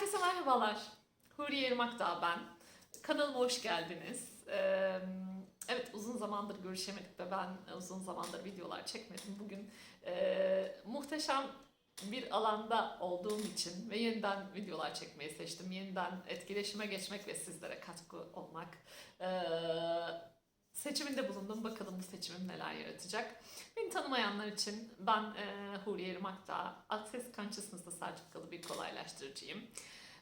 Herkese merhabalar. Huriye Irmakdağ ben. Kanalıma hoş geldiniz. Evet uzun zamandır görüşemedik ve ben uzun zamandır videolar çekmedim. Bugün muhteşem bir alanda olduğum için ve yeniden videolar çekmeyi seçtim. Yeniden etkileşime geçmek ve sizlere katkı olmak. Ee, seçiminde bulundum. Bakalım bu seçimim neler yaratacak. Beni tanımayanlar için ben e, Huriye Irmakdağ. Access Consciousness'da sertifikalı bir kolaylaştırıcıyım.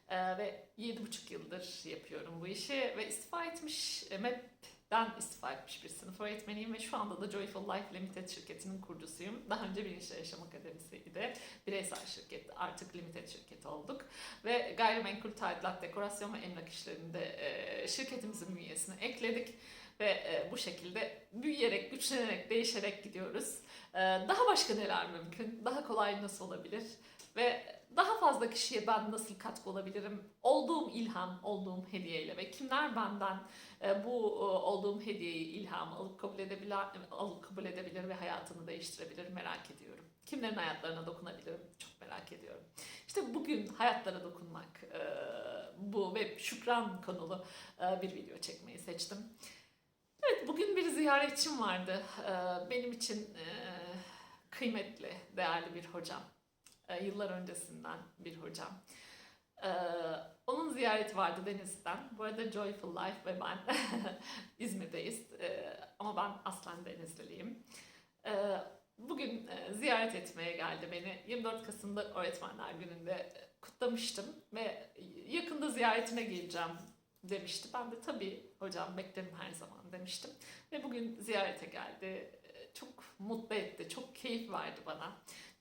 E, ve 7,5 yıldır yapıyorum bu işi ve istifa etmiş, e, MEP'den istifa etmiş bir sınıf öğretmeniyim ve şu anda da Joyful Life Limited şirketinin kurucusuyum. Daha önce Bilinçli Yaşam Akademisi'ydi. Bireysel şirket, artık Limited şirketi olduk. Ve gayrimenkul tadilat, dekorasyon ve emlak işlerinde e, şirketimizin bünyesine ekledik. Ve e, bu şekilde büyüyerek, güçlenerek, değişerek gidiyoruz. E, daha başka neler mümkün? Daha kolay nasıl olabilir? Ve daha fazla kişiye ben nasıl katkı olabilirim? Olduğum ilham, olduğum hediyeyle ve kimler benden e, bu e, olduğum hediyeyi, ilhamı alıp kabul edebilir, alıp kabul edebilir ve hayatını değiştirebilir merak ediyorum. Kimlerin hayatlarına dokunabilirim çok merak ediyorum. İşte bugün hayatlara dokunmak e, bu ve şükran konulu e, bir video çekmeyi seçtim. Evet bugün bir ziyaretçim vardı. E, benim için e, kıymetli, değerli bir hocam. E, yıllar öncesinden bir hocam. E, onun ziyareti vardı Deniz'den. Bu arada Joyful Life ve ben İzmir'deyiz. Ama ben aslen Denizliliyim. Bugün e, ziyaret etmeye geldi beni. 24 Kasım'da Öğretmenler Günü'nde kutlamıştım ve yakında ziyaretine geleceğim demişti. Ben de tabii hocam beklerim her zaman demiştim. Ve bugün ziyarete geldi. E, Çok mutlu etti, çok keyif verdi bana.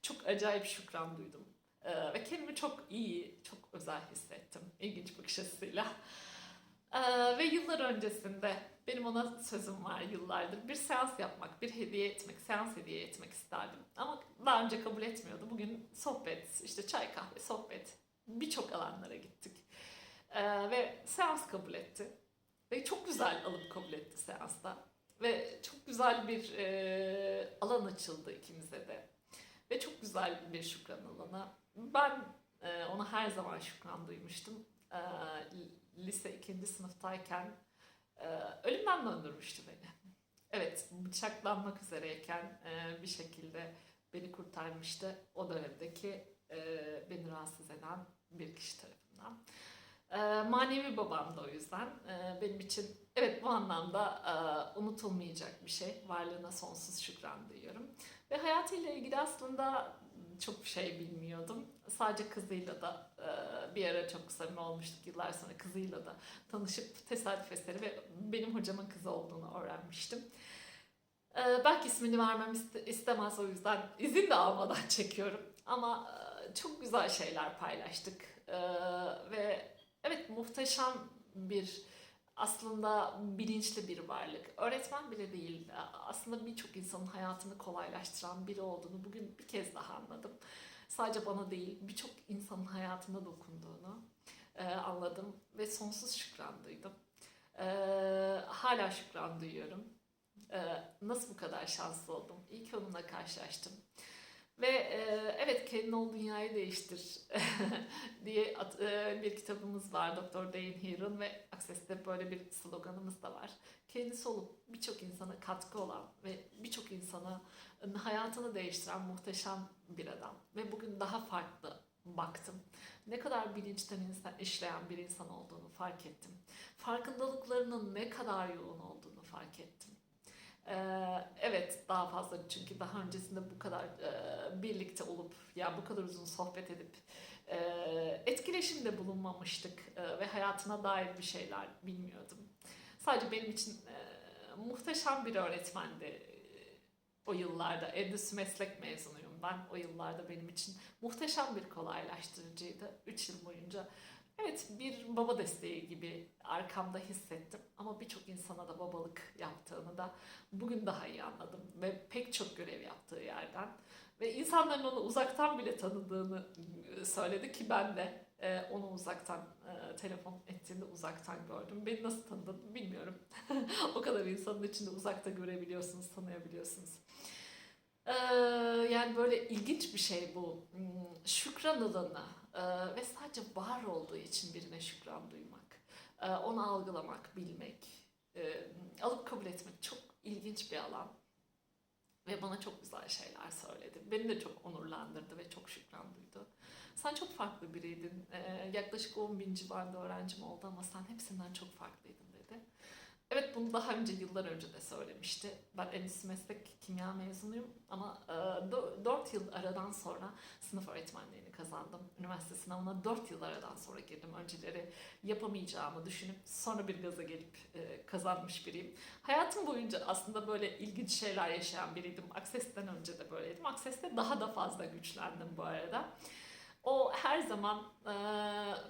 Çok acayip şükran duydum. Ee, ve kendimi çok iyi, çok özel hissettim. İlginç bakış açısıyla. Ee, ve yıllar öncesinde benim ona sözüm var yıllardır. Bir seans yapmak, bir hediye etmek, seans hediye etmek isterdim. Ama daha önce kabul etmiyordu. Bugün sohbet, işte çay kahve, sohbet. Birçok alanlara gittik. Ee, ve seans kabul etti. Ve çok güzel alıp kabul etti seansta. Ve çok güzel bir e, alan açıldı ikimize de. Ve çok güzel bir şükran alanı. Ben e, ona her zaman şükran duymuştum. E, lise ikinci sınıftayken e, ölümden döndürmüştü beni. Evet, bıçaklanmak üzereyken e, bir şekilde beni kurtarmıştı. O dönemdeki e, beni rahatsız eden bir kişi tarafından. E, manevi babam da o yüzden. E, benim için evet bu anlamda e, unutulmayacak bir şey. Varlığına sonsuz şükran duyuyorum. Ve hayatıyla ilgili aslında çok şey bilmiyordum. Sadece kızıyla da e, bir ara çok samimi olmuştuk yıllar sonra kızıyla da tanışıp tesadüf eseri ve benim hocamın kızı olduğunu öğrenmiştim. E, belki ismini vermem iste- istemez o yüzden izin de almadan çekiyorum. Ama e, çok güzel şeyler paylaştık. Ve evet muhteşem bir aslında bilinçli bir varlık. Öğretmen bile değil. Aslında birçok insanın hayatını kolaylaştıran biri olduğunu bugün bir kez daha anladım. Sadece bana değil, birçok insanın hayatına dokunduğunu e, anladım ve sonsuz şükran duydum. E, hala şükran duyuyorum. E, nasıl bu kadar şanslı oldum? İyi ki onunla karşılaştım. Ve e, evet kendin ol dünyayı değiştir diye e, bir kitabımız var Dr. Dane Heron ve Access'te böyle bir sloganımız da var. Kendisi olup birçok insana katkı olan ve birçok insana hayatını değiştiren muhteşem bir adam. Ve bugün daha farklı baktım. Ne kadar bilinçten insan, işleyen bir insan olduğunu fark ettim. Farkındalıklarının ne kadar yoğun olduğunu fark ettim. Ee, evet daha fazla çünkü daha öncesinde bu kadar e, birlikte olup ya bu kadar uzun sohbet edip e, etkileşimde bulunmamıştık e, ve hayatına dair bir şeyler bilmiyordum. Sadece benim için e, muhteşem bir öğretmendi o yıllarda. Endüstri meslek mezunuyum ben. O yıllarda benim için muhteşem bir kolaylaştırıcıydı. 3 yıl boyunca Evet bir baba desteği gibi arkamda hissettim ama birçok insana da babalık yaptığını da bugün daha iyi anladım ve pek çok görev yaptığı yerden ve insanların onu uzaktan bile tanıdığını e, söyledi ki ben de e, onu uzaktan e, telefon ettiğinde uzaktan gördüm. Beni nasıl tanıdın bilmiyorum. o kadar insanın içinde uzakta görebiliyorsunuz, tanıyabiliyorsunuz. Yani böyle ilginç bir şey bu. Hmm, Şükran alanı. ve var olduğu için birine şükran duymak, e, onu algılamak, bilmek, e, alıp kabul etmek çok ilginç bir alan. Ve bana çok güzel şeyler söyledi. Beni de çok onurlandırdı ve çok şükran duydu. Sen çok farklı biriydin. Ee, yaklaşık 10 bin civarında öğrencim oldu ama sen hepsinden çok farklıydın bunu daha önce yıllar önce de söylemişti. Ben endüstri meslek kimya mezunuyum ama 4 yıl aradan sonra sınıf öğretmenliğini kazandım. Üniversite sınavına 4 yıl aradan sonra girdim. Önceleri yapamayacağımı düşünüp sonra bir gaza gelip e, kazanmış biriyim. Hayatım boyunca aslında böyle ilginç şeyler yaşayan biriydim. Akses'ten önce de böyleydim. Akses'te daha da fazla güçlendim bu arada. O her zaman e,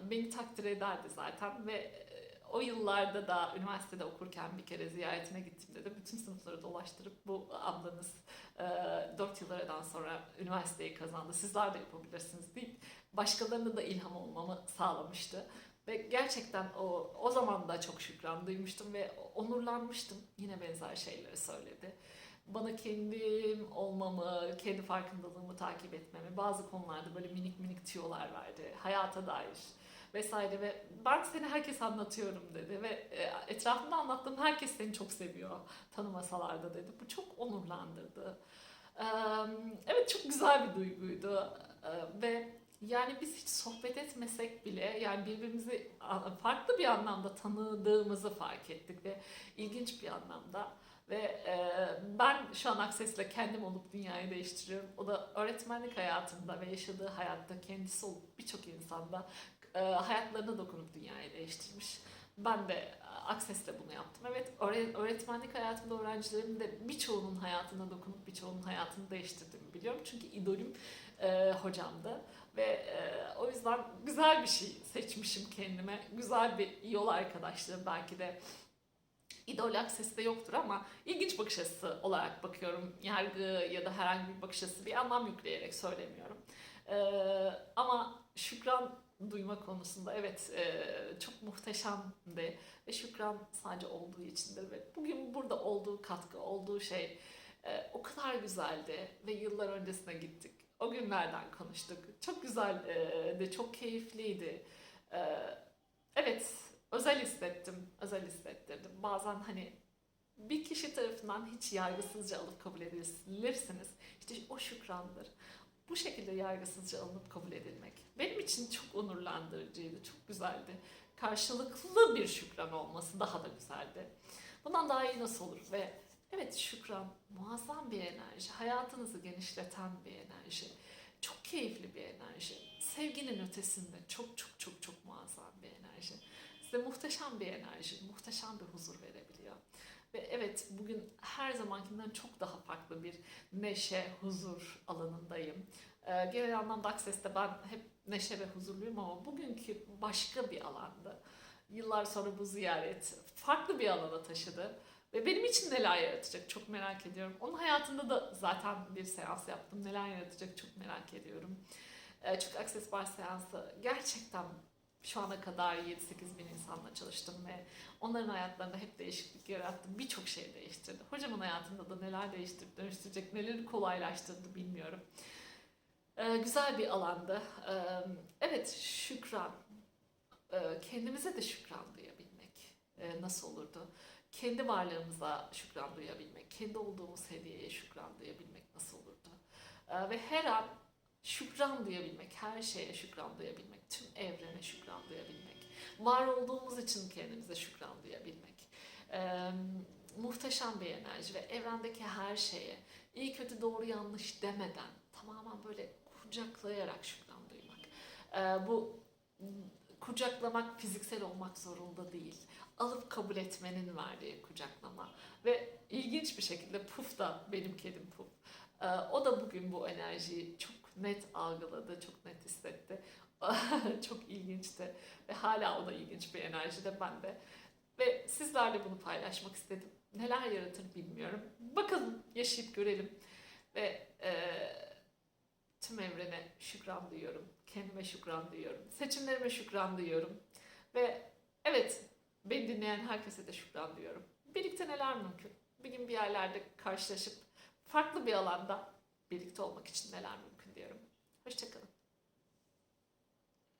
beni takdir ederdi zaten ve e, o yıllarda da üniversitede okurken bir kere ziyaretine gittiğimde de bütün sınıfları dolaştırıp bu ablanız e, 4 yıl aradan sonra üniversiteyi kazandı. Sizler de yapabilirsiniz deyip başkalarına da ilham olmamı sağlamıştı. Ve gerçekten o, o zaman da çok şükran duymuştum ve onurlanmıştım. Yine benzer şeyleri söyledi. Bana kendim olmamı, kendi farkındalığımı takip etmemi, bazı konularda böyle minik minik tüyolar verdi. Hayata dair vesaire ve ben seni herkes anlatıyorum dedi ve e, etrafımda anlattığım herkes seni çok seviyor tanımasalar da dedi. Bu çok onurlandırdı. Evet çok güzel bir duyguydu ve yani biz hiç sohbet etmesek bile yani birbirimizi farklı bir anlamda tanıdığımızı fark ettik ve ilginç bir anlamda ve e, ben şu an Akses'le kendim olup dünyayı değiştiriyorum. O da öğretmenlik hayatında ve yaşadığı hayatta kendisi olup birçok insanda e, hayatlarına dokunup dünyayı değiştirmiş. Ben de e, Akses'le bunu yaptım. Evet öğre- öğretmenlik hayatımda öğrencilerimin de birçoğunun hayatına dokunup birçoğunun hayatını değiştirdiğimi biliyorum. Çünkü idolüm e, hocamdı. Ve e, o yüzden güzel bir şey seçmişim kendime. Güzel bir yol arkadaşlığı belki de idol aksesi de yoktur ama ilginç bakış açısı olarak bakıyorum. Yargı ya da herhangi bir bakış açısı bir anlam yükleyerek söylemiyorum. E, ama şükran duyma konusunda evet e, çok muhteşemdi ve şükran sadece olduğu içindir ve bugün burada olduğu katkı, olduğu şey e, o kadar güzeldi ve yıllar öncesine gittik. O günlerden konuştuk. Çok güzeldi, çok keyifliydi. E, evet, özel hissettim, özel hissettirdim. Bazen hani bir kişi tarafından hiç yargısızca alıp kabul edilirsiniz. İşte o şükrandır. Bu şekilde yargısızca alınıp kabul edilmek benim için çok onurlandırıcıydı, çok güzeldi. Karşılıklı bir şükran olması daha da güzeldi. Bundan daha iyi nasıl olur ve evet şükran muazzam bir enerji, hayatınızı genişleten bir enerji, çok keyifli bir enerji, sevginin ötesinde çok çok çok çok muazzam bir enerji. Size muhteşem bir enerji, muhteşem bir huzur verebiliyor. Ve evet bugün her zamankinden çok daha farklı bir neşe, huzur alanındayım. Ee, genel anlamda Akses'te ben hep neşe ve huzurluyum ama bugünkü başka bir alandı. Yıllar sonra bu ziyaret farklı bir alana taşıdı. Ve benim için neler yaratacak çok merak ediyorum. Onun hayatında da zaten bir seans yaptım. Neler yaratacak çok merak ediyorum. Ee, çünkü Access Bar seansı gerçekten şu ana kadar 7-8 bin insanla çalıştım ve onların hayatlarında hep değişiklik yarattım. Birçok şey değiştirdi. Hocamın hayatında da neler değiştirip dönüştürecek, neleri kolaylaştırdı bilmiyorum. Ee, güzel bir alandı. Ee, evet şükran. Ee, kendimize de şükran duyabilmek ee, nasıl olurdu? Kendi varlığımıza şükran duyabilmek, kendi olduğumuz hediyeye şükran duyabilmek nasıl olurdu? Ee, ve her an şükran duyabilmek, her şeye şükran duyabilmek, tüm evrene şükran duyabilmek, var olduğumuz için kendimize şükran duyabilmek. Ee, muhteşem bir enerji ve evrendeki her şeye iyi kötü doğru yanlış demeden tamamen böyle kucaklayarak şükran duymak. Ee, bu kucaklamak fiziksel olmak zorunda değil. Alıp kabul etmenin verdiği kucaklama. Ve ilginç bir şekilde Puf da benim kedim Puf. Ee, o da bugün bu enerjiyi çok net algıladı, çok net hissetti. çok ilginçti ve hala o da ilginç bir enerjide ben de. Ve sizlerle bunu paylaşmak istedim. Neler yaratır bilmiyorum. Bakalım, yaşayıp görelim. Ve e, tüm evrene şükran duyuyorum. Kendime şükran duyuyorum. Seçimlerime şükran duyuyorum. Ve evet, beni dinleyen herkese de şükran duyuyorum. Birlikte neler mümkün? Bir gün bir yerlerde karşılaşıp farklı bir alanda birlikte olmak için neler mümkün. Hoşçakalın.